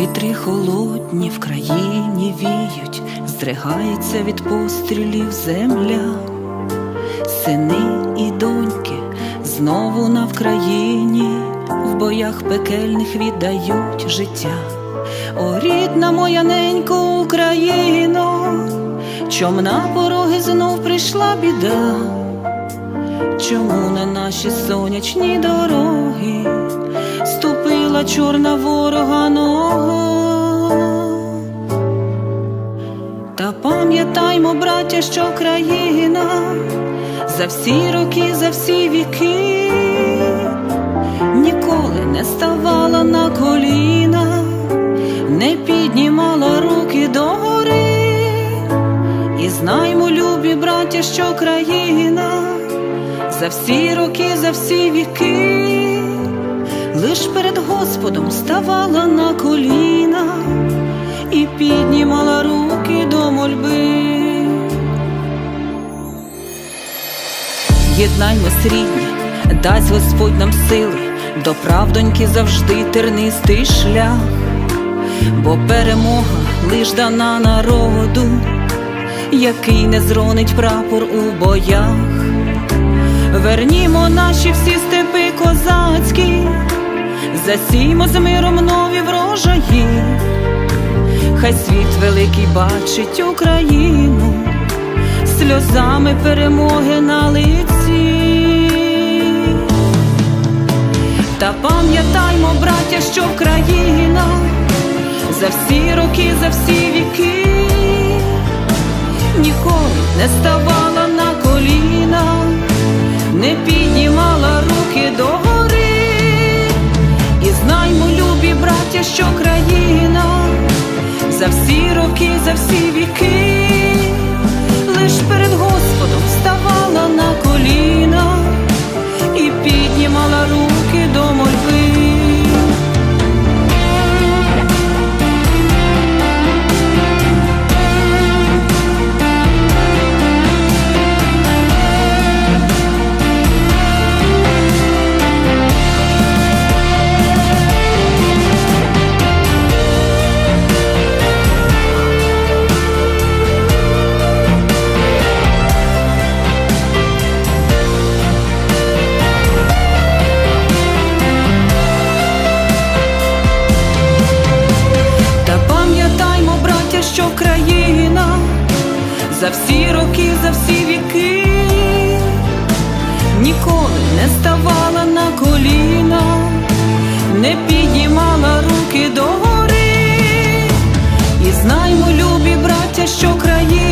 Вітри холодні в країні віють, здригається від пострілів земля, сини і доньки знову на Вкраїні, в боях пекельних віддають життя. О, рідна моя ненько Україно, чом на пороги знов прийшла біда, чому на наші сонячні дороги ступила чорна ворога нога? Та пам'ятаймо, браття, що країна за всі роки, за всі віки ніколи не ставала на коліна, не піднімала руки догори. І знаймо, любі браття, що країна за всі роки, за всі віки, лиш перед Господом ставала на коліна і піднімала руки до мольби. Єднаймось, рідні, дасть Господь нам сили, до правдоньки завжди тернистий шлях, бо перемога лиш дана народу, який не зронить прапор у боях. Вернімо наші всі степи козацькі, засіймо з миром нові врожаї, хай світ великий бачить Україну сльозами перемоги на лиці. Та пам'ятаймо, браття, що Україна за всі роки, за всі віки ніколи не ставала на коліна, не що країна за всі роки, за всі віки, країна за всі роки, за всі віки ніколи не ставала на коліна, не піднімала руки догори. І знаймо, любі браття, що країна